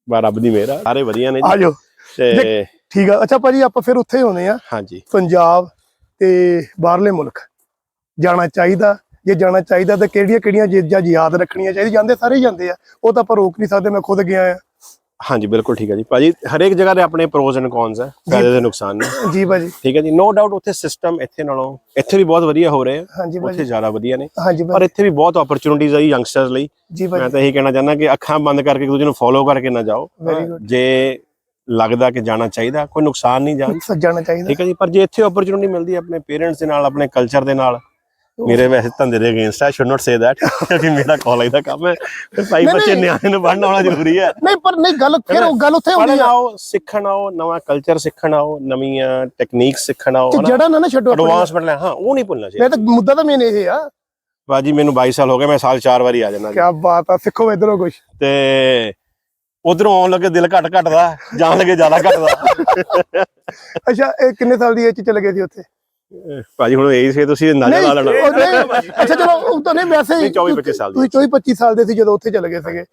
ਬਾ ਰੱਬ ਦੀ ਮਿਹਰ ਆ ਸਾਰੇ ਵਧੀਆ ਨੇ ਜੀ। ਜਾਓ ਤੇ ਠੀਕ ਆ। ਅੱਛਾ ਭਾਜੀ ਆਪਾਂ ਫਿਰ ਉੱਥੇ ਹੀ ਹੁੰਦੇ ਆ। ਹਾਂਜੀ। ਪੰਜਾਬ ਤੇ ਬਾਹਰਲੇ ਮੁਲਕ ਜਾਣਾ ਚਾਹੀਦਾ। ਜੇ ਜਾਣਾ ਚਾਹੀਦਾ ਤਾਂ ਕਿਹੜੀਆਂ ਕਿਹੜੀਆਂ ਚੀਜ਼ਾਂ ਯਾਦ ਰੱਖਣੀਆਂ ਚਾਹੀਦੀਆਂ? ਜਾਂਦੇ ਸਾਰੇ ਜਾਂਦੇ ਆ। ਉਹ ਤਾਂ ਆਪਾਂ ਰੋਕ ਨਹੀਂ ਸਕਦੇ ਮੈਂ ਖੁਦ ਗਿਆ ਆ। ਹਾਂਜੀ ਬਿਲਕੁਲ ਠੀਕ ਹੈ ਜੀ। ਭਾਜੀ ਹਰੇਕ ਜਗ੍ਹਾ ਦੇ ਆਪਣੇ ਪ੍ਰੋਸ ਐਂਡ ਕੌਨਸ ਹੈ ਫਾਇਦੇ ਤੇ ਨੁਕਸਾਨ ਨੇ। ਜੀ ਭਾਜੀ। ਠੀਕ ਹੈ ਜੀ। ਨੋ ਡਾਊਟ ਉੱਥੇ ਸਿਸਟਮ ਇੱਥੇ ਨਾਲੋਂ ਇੱਥੇ ਵੀ ਬਹੁਤ ਵਧੀਆ ਹੋ ਰਹੇ ਆ। ਉੱਥੇ ਜ਼ਿਆਦਾ ਵਧੀਆ ਨੇ। ਪਰ ਇੱਥੇ ਵੀ ਬਹੁਤ ਓਪਰਚੁਨਿਟੀਜ਼ ਆ ਯੰਗਸਟਰਸ ਲਈ। ਮੈਂ ਤਾਂ ਇਹੀ ਕਹਿਣਾ ਚਾਹੁੰਦਾ ਕਿ ਅੱਖਾਂ ਬੰਦ ਕਰਕੇ ਇੱਕ ਨੂੰ ਫੋਲੋ ਕਰਕੇ ਨਾ ਜਾਓ। ਜੇ ਲੱਗਦਾ ਕਿ ਜਾਣਾ ਚਾਹੀਦਾ ਕੋਈ ਨੁਕਸਾਨ ਨਹੀਂ ਜਾਣਾ ਚਾਹੀਦਾ। ਠੀਕ ਹੈ ਜੀ। ਪਰ ਜੇ ਇੱਥੇ ਓਪਰਚੁਨਿਟੀ ਮਿਲਦੀ ਆਪਣੇ ਪੇਰੈਂਟਸ ਦੇ ਨਾਲ ਆਪਣੇ ਕਲਚਰ ਦੇ ਨਾਲ ਮੇਰੇ ਵੈਸੇ ਧੰਦੇ ਦੇ ਅਗੇਂਸਟ ਆ ਸ਼ੁਡ ਨਾਟ ਸੇ ਦੈਟ ਕਿਉਂਕਿ ਮੇਰਾ ਕਾਲਜ ਦਾ ਕੰਮ ਹੈ। ਫਿਰ ਭਾਈ ਬੱਚੇ। ਨਿਆਣੇ ਨੂੰ ਪੜ੍ਹਨਾ ਆਉਣਾ ਜ਼ਰੂਰੀ ਹੈ। ਨਹੀਂ ਪਰ ਨਹੀਂ ਗੱਲ ਫਿਰ ਉਹ ਗੱਲ ਉੱਥੇ ਹੁੰਦੀ ਆ। ਆਓ ਸਿੱਖਣ ਆਓ ਨਵਾਂ ਕਲਚਰ ਸਿੱਖਣ ਆਓ ਨਵੀਆਂ ਟੈਕਨੀਕਸ ਸਿੱਖਣ ਆਓ ਤੇ ਜੜਾ ਨਾ ਨਾ ਛੱਡੋ। ਐਡਵਾਂਸਮੈਂਟ ਲੈ ਹਾਂ ਉਹ ਨਹੀਂ ਭੁੱਲਣਾ ਚਾਹੀਦਾ। ਮੈਂ ਤਾਂ ਮੁੱਦਾ ਤਾਂ ਮੇਨ ਇਹ ਆ। ਬਾਜੀ ਮੈਨੂੰ 22 ਸਾਲ ਹੋ ਗਏ ਮੈਂ ਸਾਲ 4 ਵਾਰੀ ਆ ਜਾਣਾ ਕੀ ਬਾਤ ਆ ਸਿੱਖੋ ਇਧਰੋਂ ਕੁਝ ਤੇ ਉਧਰੋਂ ਆਉਣ ਲੱਗੇ ਦਿਲ ਘਟ ਘਟਦਾ ਜਾਣ ਲੱਗੇ ਜ਼ਿਆਦਾ ਘਟਦਾ। ਅੱਛਾ ਇਹ ਕਿੰਨੇ ਸਾਲ ਦੀ ਏਜ ਚ ਚਲੇ ਗਏ ਸੀ ਉੱਥੇ? ਭਾਜੀ ਹੁਣ ਇਹੀ ਸੀ ਤੁਸੀਂ ਅੰਦਾਜ਼ਾ ਲਾ ਲੈਣਾ। ਅੱਛਾ ਚਲੋ ਉਹ ਤਾਂ ਨਹੀਂ ਵੈਸੇ ਹੀ ਨਹੀਂ, 24 25 ਸਾਲ ਦੀ। ਤੁਸੀਂ 24 25 ਸਾਲ ਦੇ ਸੀ ਜਦੋਂ ਉੱਥੇ ਚਲੇ ਗਏ ਸੀਗੇ।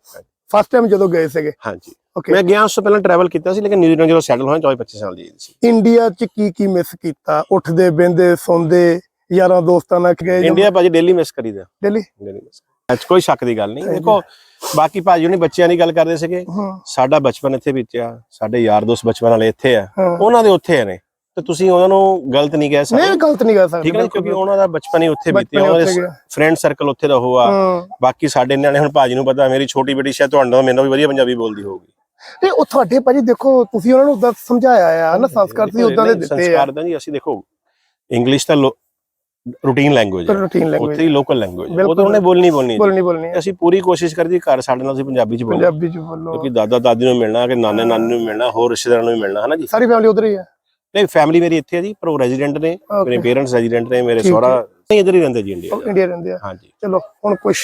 ਫਸਟ ਟਾਈਮ ਜਦੋਂ ਗਏ ਸੀਗੇ। ਹਾਂਜੀ। ਓਕੇ ਮੈਂ ਗਿਆ ਉਸ ਤੋਂ ਪਹਿਲਾਂ ਟਰੈਵਲ ਕੀਤਾ ਸੀ ਲੇਕਿਨ ਨਿਊਜ਼ੀਲੈਂਡ ਜਦੋਂ ਸੈਟਲ ਹੋਇਆ 24 25 ਸਾਲ ਦੀ age ਸੀ। ਇੰਡੀਆ ਚ ਕੀ ਕੀ ਮਿਸ ਕੀਤਾ? ਉੱਠਦੇ ਬਹਿੰਦੇ ਸੌਂਦੇ ਯਾਰਾਂ ਦੋਸਤਾਂ ਨਾਲ ਗਏ ਇੰਡੀਆ ਭਾਜੀ ਡੇਲੀ ਮਿਸ ਕਰੀਦਾ। ਦਿੱਲੀ ਡੇਲੀ ਮਿਸ ਅੱਜ ਕੋਈ ਸ਼ੱਕ ਦੀ ਗੱਲ ਨਹੀਂ। ਦੇਖੋ ਬਾਕੀ ਭਾਜੀ ਉਹਨੇ ਬੱਚਿਆਂ ਦੀ ਗੱਲ ਕਰਦੇ ਸੀਗੇ। ਸਾਡਾ ਬਚਪਨ ਇੱਥੇ ਬੀਤਿਆ ਸਾਡੇ ਯਾਰ ਦੋਸਤ ਬਚਪਨ ਵਾਲੇ ਇੱਥੇ ਆ। ਉਹਨਾਂ ਦੇ ਉੱਥੇ ਨੇ। ਤੇ ਤੁਸੀਂ ਉਹਨਾਂ ਨੂੰ ਗਲਤ ਨਹੀਂ ਕਹਿ ਸਕਦੇ? ਨਹੀਂ ਗਲਤ ਨਹੀਂ ਕਰ ਸਕਦੇ ਠੀਕ ਹੈ? ਕਿਉਂਕਿ ਉਹਨਾਂ ਦਾ ਬਚਪਨ ਹੀ ਉੱਥੇ ਬੀਤਿਆ ਉਹਨਾਂ ਦੇ। ਫਰੈਂਡ ਸਰਕਲ ਉੱਥੇ ਦਾ ਹੋਆ। ਬਾਕੀ ਸਾਡੇ ਨਿਆਣੇ ਹੁਣ ਭਾਜੀ ਨੂੰ ਪਤਾ ਮੇਰੀ ਛੋਟੀ ਬੇਟੀ ਸ਼ਾਇਦ ਤੁਹਾਡੇ ਨਾਲੋਂ ਮੈਨੂੰ ਵੀ ਵਧੀਆ ਪੰਜਾਬੀ ਬੋਲਦੀ ਹੋਊਗੀ। ਤੇ ਉਹ ਤੁਹਾਡੇ ਭਾਜੀ ਦੇਖੋ ਤੁਸੀਂ ਉਹਨਾਂ ਨੂੰ ਉਦਾਂ ਸਮਝਾਇਆ ਆ ਨਾ ਸੰਸਕਾਰ ਤੁਸੀਂ ਉਦਾਂ ਦੇ ਦਿੱਤੇ ਆ। ਸੰਸਕਾਰ ਦਾ ਜੀ ਅਸੀਂ ਦੇਖੋ ਇੰਗਲਿਸ਼ ਤਾਂ ਰੂਟੀਨ ਲੈਂਗੁਏਜ ਹੈ। ਉੱਥੇ ਹੀ ਲੋਕਲ ਲੈਂਗੁਏਜ ਉਹ। ਤਾਂ ਉਹਨੇ ਬੋਲਣੀ ਬੋਲਣੀ। ਬੋਲਣੀ ਬੋਲਣੀ। ਅਸੀਂ ਪੂਰੀ ਕੋਸ਼ਿਸ਼ ਕਰਦੇ ਘਰ ਸਾਡੇ ਨਾਲ ਅਸੀਂ ਪੰਜਾਬੀ ਚ ਬੋਲੋ। ਪੰਜਾਬੀ ਚ ਬੋਲੋ। ਕਿਉਂਕਿ ਦਾਦਾ ਦਾਦੀ ਨੂੰ ਮਿਲਣਾ ਕਿ ਨਾਨੇ ਨਾਨੀ ਨੂੰ ਮਿਲਣਾ ਹੋਰ ਰਿਸ਼ਤੇਦਾਰਾਂ ਨੂੰ ਵੀ ਮਿਲਣਾ ਹੈ ਨਾ ਜੀ? ਸਾਰੀ ਫੈਮਿਲੀ ਉਧਰ ਹੀ। ਨਹੀਂ ਫੈਮਿਲੀ ਮੇਰੀ ਇੱਥੇ ਹੈ ਜੀ ਪਰ ਉਹ ਰੈਜ਼ੀਡੈਂਟ ਨੇ ਮੇਰੇ ਪੇਰੈਂਟਸ ਰੈਜ਼ੀਡੈਂਟ ਨੇ ਮੇਰੇ ਸਹੁਰਾ ਨਹੀਂ ਇੱਧਰ ਹੀ ਰਹਿੰਦੇ ਜੀ ਇੰਡੀਆ ਇੰਡੀਆ ਰਹਿੰਦੇ ਆ। ਹਾਂਜੀ। ਚਲੋ ਹੁਣ ਕੁਝ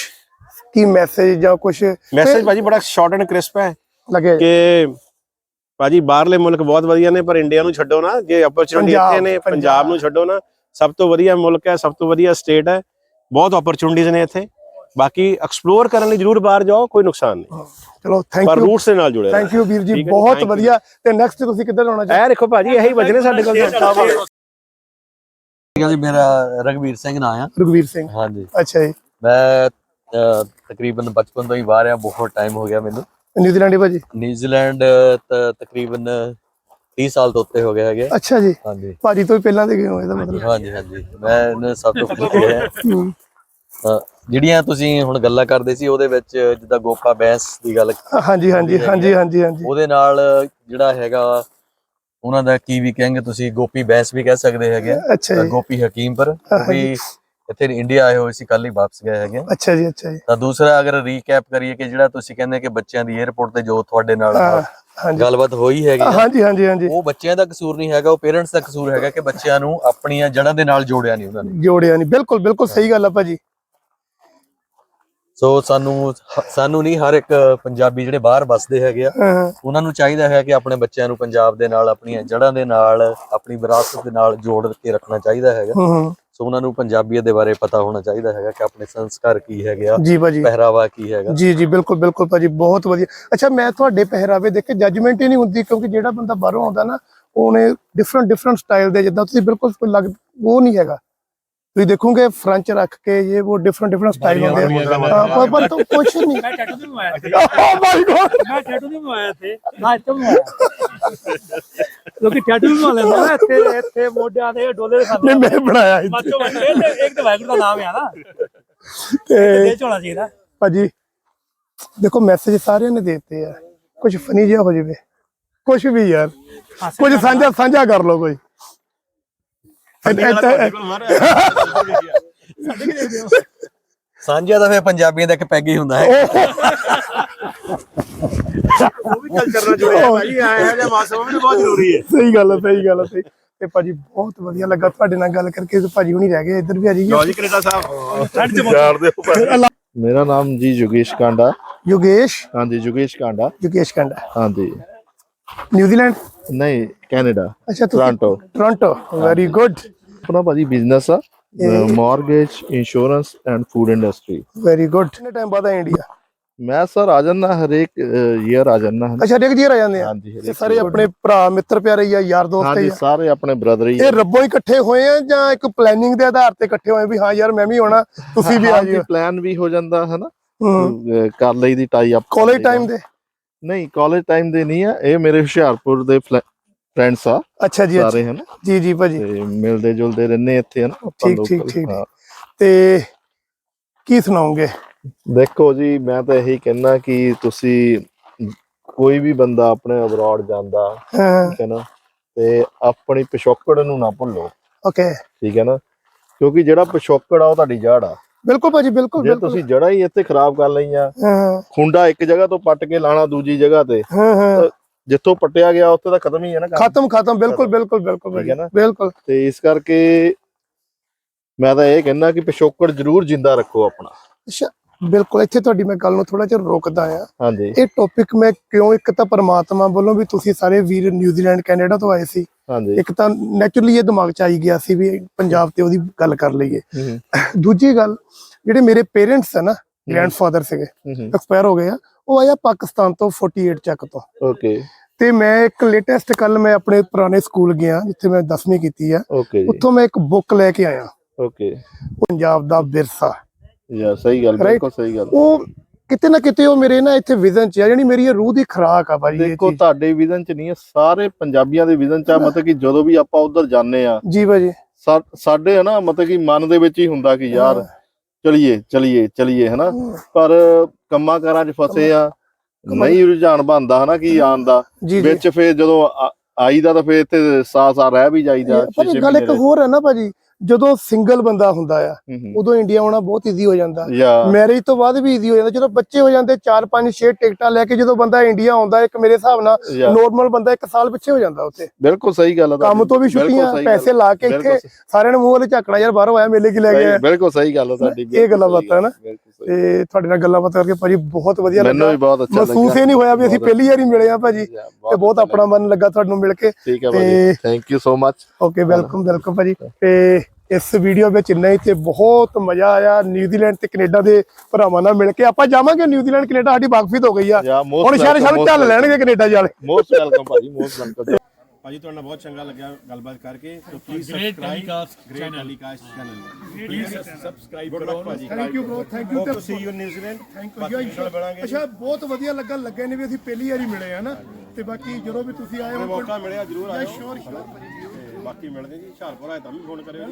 ਕੀ ਮੈਸੇਜ ਜਾਂ ਕੁਝ ਮੈਸੇਜ ਭਾਜੀ ਬੜਾ ਸ਼ਾਰਟ ਐਂਡ ਕ੍ਰਿਸਪ ਹੈ ਲੱਗੇ। ਕਿ ਭਾਜੀ ਬਾਹਰਲੇ ਮੁਲਕ ਬਹੁਤ ਵਧੀਆ ਨੇ ਪਰ ਇੰਡੀਆ ਨੂੰ ਛੱਡੋ ਨਾ। ਜੇ ਓਪਰਚੁਨਿਟੀ ਇੱਥੇ ਨੇ ਪੰਜਾਬ। ਨੂੰ ਛੱਡੋ ਨਾ। ਸਭ ਤੋਂ ਵਧੀਆ ਮੁਲਕ ਹੈ ਸਭ ਤੋਂ ਵਧੀਆ ਸਟੇਟ ਹੈ। ਬਹੁਤ ਓਪਰਚੁਨਿਟੀਆਂ ਨੇ ਇੱਥੇ। ਬਾਕੀ ਐਕਸਪਲੋਰ ਕਰਨ ਲਈ ਜਰੂਰ ਬਾਹਰ ਜਾਓ ਕੋਈ ਨੁਕਸਾਨ ਨਹੀਂ। ਚਲੋ ਥੈਂਕ ਪਰ ਯੂ ਰੂਟਸ ਦੇ ਨਾਲ ਜੁੜੇ ਥੈਂਕ ਯੂ ਵੀਰ ਜੀ ਬਹੁਤ. ਵਧੀਆ। ਤੇ ਨੈਕਸਟ ਤੁਸੀਂ ਕਿੱਧਰ ਆਉਣਾ ਚਾਹੁੰਦੇ ਇਹ ਦੇਖੋ ਭਾਜੀ ਇਹੀ ਵਜਨੇ ਸਾਡੇ ਕੋਲ। ਠੀਕ ਹੈ ਜੀ ਮੇਰਾ ਰਗਵੀਰ ਸਿੰਘ ਨਾਂ ਆ। ਰਘਵੀਰ ਸਿੰਘ। ਹਾਂਜੀ। ਅੱਛਾ ਜੀ। ਮੈਂ ਤਕਰੀਬਨ ਬਚਪਨ ਤੋਂ ਹੀ ਬਾਹਰ ਆ ਬਹੁਤ ਟਾਈਮ ਹੋ ਗਿਆ ਮੈਨੂੰ। ਨਿਊਜ਼ੀਲੈਂਡ ਹੀ ਭਾਜੀ? ਨਿਊਜ਼ੀਲੈਂਡ ਤ- ਤਕਰੀਬਨ 30 ਸਾਲ ਤੋਂ ਉੱਤੇ ਹੋ ਗਿਆ ਹੈਗੇ। ਅੱਛਾ ਜੀ। ਹਾਂਜੀ। ਭਾਜੀ ਤੋਂ ਵੀ ਪਹਿਲਾਂ ਦੇ ਗਏ ਹੋ ਇਹਦਾ ਮਤਲਬ। ਹਾਂਜੀ ਹਾਂਜੀ। ਮੈਂ ਇਹਨਾਂ ਸਭ ਤੋਂ (laughs) ਪਹਿਲਾਂ ਗਿਆ ਜਿਹੜੀਆਂ ਤੁਸੀਂ ਹੁਣ ਗੱਲਾਂ ਕਰਦੇ ਸੀ ਉਹਦੇ ਵਿੱਚ ਜਿੱਦਾਂ ਗੋਪਾ ਬੈਂਸ ਦੀ ਗੱਲ ਹਾਂਜੀ ਹਾਂਜੀ ਹਾਂਜੀ ਹਾਂਜੀ ਹਾਂਜੀ। ਉਹਦੇ ਨਾਲ ਜਿਹੜਾ ਹੈਗਾ ਉਹਨਾਂ ਦਾ ਕੀ ਵੀ ਕਹਾਂਗੇ ਤੁਸੀਂ ਗੋਪੀ ਬੈਂਸ ਵੀ ਕਹਿ ਸਕਦੇ ਹੈਗੇ। ਅੱਛਾ ਗੋਪੀ ਹਕੀਮ ਪਰ ਕਿਉਂਕਿ ਇੱਥੇ ਇੰਡੀਆ ਆਏ ਹੋਏ ਸੀ ਕੱਲ ਹੀ ਵਾਪਸ ਗਏ ਹੈਗੇ ਅੱਛਾ ਜੀ ਅੱਛਾ ਜੀ। ਤਾਂ ਦੂਸਰਾ ਅਗਰ ਰੀਕੈਪ ਕਰੀਏ ਕਿ ਜਿਹੜਾ ਤੁਸੀਂ ਕਹਿੰਦੇ ਕਿ ਬੱਚਿਆਂ ਦੀ 에ਅਰਪੋਰਟ ਤੇ ਜੋ ਤੁਹਾਡੇ ਨਾਲ ਗੱਲਬਾਤ ਹੋਈ ਹੈਗੀ ਹਾਂਜੀ ਹਾਂਜੀ ਹਾਂਜੀ। ਉਹ ਬੱਚਿਆਂ ਦਾ ਕਸੂਰ ਨਹੀਂ ਹੈਗਾ ਉਹ ਪੇਰੈਂਟਸ ਦਾ ਕਸੂਰ ਹੈਗਾ ਕਿ ਬੱਚਿਆਂ ਨੂੰ ਆਪਣੀਆਂ ਜੜ੍ਹਾਂ ਦੇ ਨਾਲ ਜੋੜਿਆ ਨਹੀਂ ਉਹਨਾਂ ਨੇ। ਜੋੜਿਆ ਨਹੀਂ। ਬਿਲਕੁਲ ਬਿਲਕੁਲ ਸਹੀ ਗੱਲ ਆ ਭਾਜੀ। ਸੋ ਸਾਨੂੰ ਸਾਨੂੰ ਨਹੀਂ ਹਰ ਇੱਕ ਪੰਜਾਬੀ ਜਿਹੜੇ ਬਾਹਰ ਵੱਸਦੇ ਹੈਗੇ ਆ ਉਹਨਾਂ ਨੂੰ ਚਾਹੀਦਾ ਹੈ ਕਿ ਆਪਣੇ ਬੱਚਿਆਂ ਨੂੰ ਪੰਜਾਬ ਦੇ ਨਾਲ ਆਪਣੀਆਂ ਜੜ੍ਹਾਂ ਦੇ ਨਾਲ ਆਪਣੀ ਵਿਰਾਸਤ ਦੇ ਨਾਲ ਜੋੜ ਕੇ ਰੱਖਣਾ ਚਾਹੀਦਾ ਹੈਗਾ। ਸੋ ਉਹਨਾਂ ਨੂੰ ਪੰਜਾਬੀਅਤ ਦੇ ਬਾਰੇ ਪਤਾ ਹੋਣਾ ਚਾਹੀਦਾ ਹੈਗਾ ਕਿ ਆਪਣੇ ਸੰਸਕਾਰ ਕੀ ਹੈਗੇ ਆ ਜੀ ਭਾਜੀ। ਪਹਿਰਾਵਾ ਕੀ ਹੈਗਾ। ਜੀ ਜੀ ਬਿਲਕੁਲ ਬਿਲਕੁਲ ਭਾਜੀ ਬਹੁਤ ਵਧੀਆ। ਅੱਛਾ ਮੈਂ ਤੁਹਾਡੇ ਪਹਿਰਾਵੇ ਦੇਖ ਕੇ ਜੱਜਮੈਂਟ ਹੀ ਨਹੀਂ ਹੁੰਦੀ ਕਿਉਂਕਿ ਜਿਹੜਾ ਬੰਦਾ ਬਾਹਰੋਂ ਆਉਂਦਾ ਨਾ ਉਹਨੇ ਡਿਫਰੈਂਟ ਡਿਫਰੈਂਟ ਸਟਾਈਲ ਦੇ ਜਿੱਦਾਂ ਤੁਸੀਂ ਬਿਲਕੁਲ ਲੱਗ ਉਹ ਨਹੀਂ ਹੈਗਾ। ਤੁਸੀਂ ਦੇਖੋਗੇ ਫਰੰਚ ਰੱਖ ਕੇ ਇਹ ਉਹ ਡਿਫਰੈਂਟ ਡਿਫਰੈਂਟ ਸਟਾਈਲ ਹੁੰਦੇ ਆ ਹਾਂ, ਪਰ ਪਰ ਤਾਂ ਕੁਛ ਨਹੀਂ ਮੈਂ ਟੈਟੂ ਵੀ ਬਣਵਾਇਆ ਸੀ ਓ ਮਾਈ ਗॉड ਮੈਂ ਟੈਟੂ ਵੀ ਬਣਵਾਇਆ ਸੀ ਨਾ ਇੱਥੇ ਬਣਵਾਇਆ ਲੋਕੀ ਟੈਟੂ ਵੀ ਬਣਾ ਲੈਂਦੇ ਨਾ ਇੱਥੇ ਇੱਥੇ ਮੋਢਿਆਂ ਤੇ ਡੋਲੇ ਦੇ ਨਹੀਂ ਖਾਂਦੇ ਮੈਂ ਬਣਾਇਆ ਇੱਥੇ ਬੱਚੋ ਬੱਚੇ ਤੇ ਇੱਕ ਤਾਂ ਵਾਹਿਗੁਰੂ ਦਾ ਨਾਮ ਹੈ ਨਾ ਤੇ ਦੇ ਝੋਲਾ ਚਾਹੀਦਾ ਭਾਜੀ ਦੇਖੋ ਮੈਸੇਜ ਸਾਰਿਆਂ ਨੇ ਦਿੱਤੇ ਆ ਕੁਝ ਫਨੀ ਜਿਹਾ ਹੋ ਜਾਵੇ ਕੁਝ ਵੀ ਯਾਰ ਕੁਝ ਸਾਂਝਾ ਸਾਂਝਾ ਕਰ ਲਓ ਕੋਈ ਸਾਂਝਾ ਤਾਂ ਫਿਰ ਪੰਜਾਬੀਆਂ ਦਾ ਇੱਕ ਪੈਗ ਹੀ ਹੁੰਦਾ ਹੈ। ਉਹ ਵੀ ਕਲਚਰ ਨਾਲ ਜੁੜਿਆ। ਭਾਜੀ ਆਇਆ ਜਾਂ ਮਾਸਮ ਵੀ ਬਹੁਤ ਜ਼ਰੂਰੀ ਹੈ। ਸਹੀ ਗੱਲ ਹੈ ਸਹੀ ਗੱਲ ਹੈ ਸਹੀ। ਤੇ ਭਾਜੀ ਬਹੁਤ ਵਧੀਆ ਲੱਗਾ ਤੁਹਾਡੇ ਨਾਲ ਗੱਲ ਕਰਕੇ ਤੇ ਭਾਜੀ ਹੁਣੀ ਰਹਿ ਗਏ ਇੱਧਰ ਵੀ ਆ ਜੀ ਲਓ ਜੀ ਕੈਨੇਡਾ ਸਾਹਿਬ। ਠੰਡ ਚ ਜਾਣਦੇ ਹੋ ਭਾਜੀ। ਮੇਰਾ ਨਾਮ ਜੀ ਯੋਗੇਸ਼ ਕਾਂਡਾ। ਯੋਗੇਸ਼? ਹਾਂਜੀ ਯੋਗੇਸ਼ ਕਾਂਡਾ। ਯੋਗੇਸ਼ ਕੰਡਾ। ਹਾਂਜੀ। ਨਿਊਜ਼ੀਲੈਂਡ? ਨਹੀਂ ਕੈਨੇਡਾ ਅੱਛਾ ਤੁਸੀਂ ਟੋਰਾਂਟੋ। ਟੋਰਾਂਟੋ ਵੈਰੀ ਗੁੱਡ ਆਪਣਾ ਭਾਜੀ ਬਿਜ਼ਨਸ ਆ mortgage insurance and food industry very good ਕਿੰਨੇ ਟਾਈਮ ਬਾਅਦ ਆਏ ਇੰਡੀਆ ਮੈਂ ਸਰ ਆ ਜਾਣਾ ਹਰੇਕ ਈਅਰ ਆ ਜਾਣਾ ਅੱਛਾ ਡਿੱਗ ਜੀ ਰਹਿ ਜਾਂਦੇ ਆ? ਹਾਂਜੀ ਇਹ ਹਰੇਕ ਸਾਰੇ ਆਪਣੇ ਭਰਾ ਮਿੱਤਰ ਪਿਆਰੇ ਹੀ ਆ ਯਾਰ ਦੋਸਤ ਹੀ ਹਾਂਜੀ ਆ ਸਾਰੇ ਆਪਣੇ ਬ੍ਰਦਰ ਹੀ ਇਹ ਰੱਬੋਂ ਹੀ ਇਕੱਠੇ ਹੋਏ ਆ ਜਾਂ ਇੱਕ ਪਲੈਨਿੰਗ ਦੇ ਆਧਾਰ ਤੇ ਇਕੱਠੇ ਹੋਏ ਵੀ ਹਾਂ ਯਾਰ ਮੈਂ ਵੀ ਆਉਣਾ ਤੁਸੀਂ ਵੀ ਆ ਜਿਓ ਪਲਾਨ ਵੀ ਹੋ ਜਾਂਦਾ ਹੈ। ਨਾ ਹੂੰ ਕਰ ਲਈ ਦੀ ਟਾਈ ਅਪ ਕਾਲਜ ਟਾਈਮ ਦੇ। ਨਹੀਂ ਕਾਲਜ ਟਾਈਮ ਦੇ ਨਹੀਂ ਆ ਇਹ ਮੇਰੇ ਹੁਸ਼ਿਆਰਪੁਰ ਦੇ ਫਰੈਂਡਸ ਆ। ਅੱਛਾ ਜੀ ਸਾਰੇ ਹਨ? ਜੀ ਜੀ ਭਾਜੀ। ਤੇ ਮਿਲਦੇ ਜੁਲਦੇ ਰਹਿੰਦੇ ਇੱਥੇ ਹਨ? ਠੀਕ, ਠੀਕ, ਠੀਕ। ਤੇ ਕੀ ਸੁਣਾਉਂਗੇ ਦੇਖੋ ਜੀ ਮੈਂ ਤਾਂ ਇਹੀ ਕਹਿਣਾ ਕਿ ਤੁਸੀਂ ਕੋਈ ਵੀ ਬੰਦਾ ਆਪਣੇ ਅਬਰਾਡ ਜਾਂਦਾ ਠੀਕ ਹੈ ਨਾ? ਤੇ ਆਪਣੀ ਪਿਛੋਕੜ ਨੂੰ ਨਾ ਭੁੱਲੋ। ਓਕੇ ਠੀਕ ਹੈ ਨਾ? ਕਿਉਂਕਿ ਜਿਹੜਾ ਪਿਛੋਕੜ ਆ ਉਹ ਤੁਹਾਡੀ ਜੜ ਆ। ਬਿਲਕੁਲ ਭਾਜੀ ਬਿਲਕੁਲ ਜੇ ਬਿਲਕੁਲ। ਤੁਸੀਂ ਜੜਾਂ ਹੀ ਇੱਥੇ ਖਰਾਬ ਕਰ ਲਈਆਂ ਹਾਂ। ਖੁੰਡਾ ਇੱਕ ਜਗ੍ਹਾ ਤੋਂ ਪੱਟ ਕੇ ਲਾਣਾ ਦੂਜੀ ਜਗ੍ਹਾ ਤੇ ਹਾਂ ਹਾਂ। ਜਿੱਥੋਂ ਪੱਟਿਆ ਗਿਆ ਉੱਥੇ ਤਾਂ ਖਤਮ ਹੀ ਹੈ ਨਾ। ਖਤਮ ਖਤਮ ਬਿਲਕੁਲ ਬਿਲਕੁਲ ਬਿਲਕੁਲ ਠੀਕ ਹੈ ਨਾ? ਬਿਲਕੁਲ। ਤੇ ਇਸ ਕਰਕੇ ਮੈਂ ਤਾਂ ਇਹ ਕਹਿਣਾ ਕਿ ਪਿਛੋਕੜ ਜ਼ਰੂਰ ਜਿੰਦਾ ਰੱਖੋ ਆਪਣਾ। ਅੱਛਾ ਬਿਲਕੁਲ ਇੱਥੇ ਤੁਹਾਡੀ ਮੈਂ ਗੱਲ ਨੂੰ ਥੋੜਾ ਜਿਹਾ ਰੋਕਦਾ ਆ ਹਾਂਜੀ। ਇਹ ਟੌਪਿਕ ਮੈਂ ਕਿਉਂ ਇੱਕ ਤਾਂ ਪਰਮਾਤਮਾ ਵੱਲੋਂ ਵੀ ਤੁਸੀਂ ਸਾਰੇ ਵੀਰ ਨਿਊਜ਼ੀਲੈਂਡ ਕੈਨੇਡਾ ਤੋਂ ਆਏ ਸੀ। ਹਾਂਜੀ। ਇੱਕ ਤਾਂ ਨੈਚੁਰਲੀ ਇਹ ਦਿਮਾਗ 'ਚ ਆਈ ਗਿਆ ਸੀ ਵੀ ਪੰਜਾਬ ਤੇ ਉਹਦੀ ਗੱਲ ਕਰ ਲਈਏ। ਹੂੰ, ਦੂਜੀ ਗੱਲ ਜਿਹੜੇ ਮੇਰੇ ਪੇਰੈਂਟਸ ਆ ਨਾ ਗ੍ਰੈਂਡਫਾਦਰ ਸੀਗੇ ਐਕਸਪਾਇਰ ਹੋ। ਗਏ ਆ ਉਹ ਆਇਆ ਪਾਕਿਸਤਾਨ ਤੋਂ 48 ਚੱਕ ਤੋਂ। ਓਕੇ ਤੇ ਮੈਂ ਇੱਕ ਲੇਟੈਸਟ ਕੱਲ ਮੈਂ ਆਪਣੇ ਪੁਰਾਣੇ ਸਕੂਲ ਗਿਆ ਜਿੱਥੇ ਮੈਂ 10ਵੀਂ ਕੀਤੀ ਆ। ਉੱਥੋਂ ਮੈਂ ਇੱਕ ਬੁੱਕ ਲੈ ਕੇ ਆਇਆ। ਓਕੇ ਪੰਜਾਬ ਦਾ ਵਿਰਸਾ। ਯਾ ਸਹੀ ਗੱਲ? ਬਿਲਕੁਲ ਸਹੀ ਗੱਲ। ਉਹ ਕਿਤੇ ਨਾ ਕਿਤੇ ਉਹ ਮੇਰੇ ਨਾ ਇੱਥੇ ਵਿਜ਼ਨ ਚ ਆ ਜਿਹੜੀ ਮੇਰੀ ਇਹ ਰੂਹ ਦੀ ਖੁਰਾਕ ਆ ਭਾਜੀ ਦੇਖੋ ਤੁਹਾਡੇ ਵਿਜ਼ਨ ਚ ਨਹੀਂ ਹੈ ਸਾਰੇ ਪੰਜਾਬੀਆਂ ਦੇ ਵਿਜ਼ਨ ਚ ਆ ਮਤਲਬ ਕਿ ਜਦੋਂ ਵੀ ਆਪਾਂ ਉਧਰ ਜਾਂਦੇ ਆ। ਜੀ ਭਾਜੀ। ਸਾਡੇ ਹਨਾ ਮਤਲਬ ਕਿ ਮਨ ਦੇ ਵਿੱਚ ਹੀ ਹੁੰਦਾ ਕਿ ਯਾਰ ਚਲਿਏ ਚਲਿਏ ਚਲਿਏ ਹਨਾ? ਪਰ ਕੰਮਾਂ ਕਾਰਾਂ 'ਚ ਫਸੇ ਆ ਨਹੀਂ ਰੁਝਾਨ ਬਣਦਾ ਹਨਾ ਕੀ ਆਉਣ ਦਾ। ਵਿੱਚ ਫੇਰ ਜਦੋਂ ਆਈਦਾ ਤਾਂ ਫੇਰ ਇੱਥੇ ਸਾ ਸਾ ਰਹਿ ਵੀ ਜਾਈਦਾ ਪਰ ਗੱਲ ਇੱਕ ਹੋਰ ਹੈ ਨਾ ਭਾਜੀ ਜਦੋਂ ਸਿੰਗਲ ਬੰਦਾ ਹੁੰਦਾ ਆ ਹੂੰ, ਹੂੰ। ਉਦੋਂ ਇੰਡੀਆ ਆਉਣਾ ਬਹੁਤ ਈਜ਼ੀ ਹੋ ਜਾਂਦਾ। ਮੈਰਿਜ ਤੋਂ ਬਾਅਦ ਵੀ ਈਜ਼ੀ ਹੋ ਜਾਂਦਾ ਜਦੋਂ ਬੱਚੇ ਹੋ ਜਾਂਦੇ 4 5 6 ਟਿਕਟਾਂ ਲੈ ਕੇ ਜਦੋਂ ਬੰਦਾ ਇੰਡੀਆ ਆਉਂਦਾ ਇੱਕ ਮੇਰੇ ਹਿਸਾਬ ਨਾਲ ਨੋਰਮਲ ਬੰਦਾ ਇੱਕ ਸਾਲ ਪਿੱਛੇ ਹੋ ਜਾਂਦਾ ਉੱਥੇ। ਬਿਲਕੁਲ ਸਹੀ ਗੱਲ ਆ ਕੰਮ। ਤੋਂ ਵੀ ਛੁੱਟੀਆਂ। ਪੈਸੇ ਲਾ ਕੇ ਇੱਥੇ ਸਾਰਿਆਂ ਨੂੰ ਮੂੰਹ ਵਾਲੇ ਝਾਕਣਾ ਯਾਰ ਬਾਹਰੋਂ ਆਇਆ ਮੇਲੇ ਕੀ ਲੈ ਗਿਆ। ਬਿਲਕੁਲ ਸਹੀ ਗੱਲ ਆ ਤੁਹਾਡੀ ਇਹ ਗੱਲਾਂ ਬਾਤਾਂ ਨਾ। ਸਹੀ। ਤੇ ਤੁਹਾਡੇ ਨਾਲ ਗੱਲਾਂ ਬਾਤਾਂ ਕਰਕੇ ਭਾਜੀ ਬਹੁਤ ਵਧੀਆ ਮੈਨੂੰ ਲੱਗਾ। ਵੀ ਬਹੁਤ ਅੱਛਾ ਲੱਗਾ ਮਹਿਸੂਸ ਹੀ ਨਹੀਂ ਹੋਇਆ ਵੀ ਅਸੀਂ ਪਹਿਲੀ ਵਾਰੀ ਮਿਲੇ ਆ ਭਾਜੀ। ਤੇ ਬਹੁਤ ਆਪਣਾ ਮਨ ਲੱਗਾ ਤੁਹਾਨੂੰ ਮਿਲ ਕੇ। ਠੀਕ ਹੈ ਭਾਜੀ। Thank you so much okay welcome welcome ਭਾਜੀ। ਤੇ ਇਸ ਵੀਡੀਓ ਵਿੱਚ ਇੰਨਾ ਹੀ ਤੇ ਬਹੁਤ ਮਜ਼ਾ ਆਇਆ ਨਿਊਜ਼ੀਲੈਂਡ ਤੇ ਕੈਨੇਡਾ ਦੇ ਭਰਾਵਾਂ ਨਾਲ ਮਿਲ ਕੇ। ਆਪਾਂ ਜਾਵਾਂਗੇ ਨਿਊਜ਼ੀਲੈਂਡ ਕੈਨੇਡਾ ਸਾਡੀ ਵਾਕਫੀਤ ਹੋ ਗਈ ਆ। ਯਾ ਹੁਣ ਸ਼ਹਿਰ ਸ਼ਹਿਰ ਚੱਲ ਲੈਣਗੇ ਕੈਨੇਡਾ ਵਾਲੇ ਮੋਸਟ ਵੈਲਕਮ ਭਾਜੀ ਮੋਸਟ ਵੈਲਕਮ ਭਾਜੀ ਤੁਹਾਡੇ ਨਾਲ ਬਹੁਤ ਚੰਗਾ ਲੱਗਿਆ ਗੱਲਬਾਤ ਕਰਕੇ। So please subscribe great telecast channel please subscribe ਕਰੋ ਭਾਜੀ। Thank you bro thank you to see you New Zealand thank ਨਾਲ ਮਿਲਾਂਗੇ ਅੱਛਾ ਬਹੁਤ ਵਧੀਆ ਲੱਗਾ ਲੱਗੇ ਨੇ ਵੀ ਅਸੀਂ ਪਹਿਲੀ ਵਾਰੀ ਮਿਲੇ ਆ ਨਾ। ਤੇ ਬਾਕੀ ਜਦੋਂ ਵੀ ਤੁਸੀਂ ਆਏ ਹੋ ਮੌਕਾ ਮਿਲਿਆ ਜਰੂਰ ਆਇਓ। ਸ਼ੋਰ ਸ਼ੋਰ ਤੇ ਬਾਕੀ ਮਿਲਦੇ ਜੀ। ਹੁਸ਼ਿਆਰਪੁਰ ਆਏ ਤਾਂ ਵੀ ਫੋਨ ਕਰਿਓ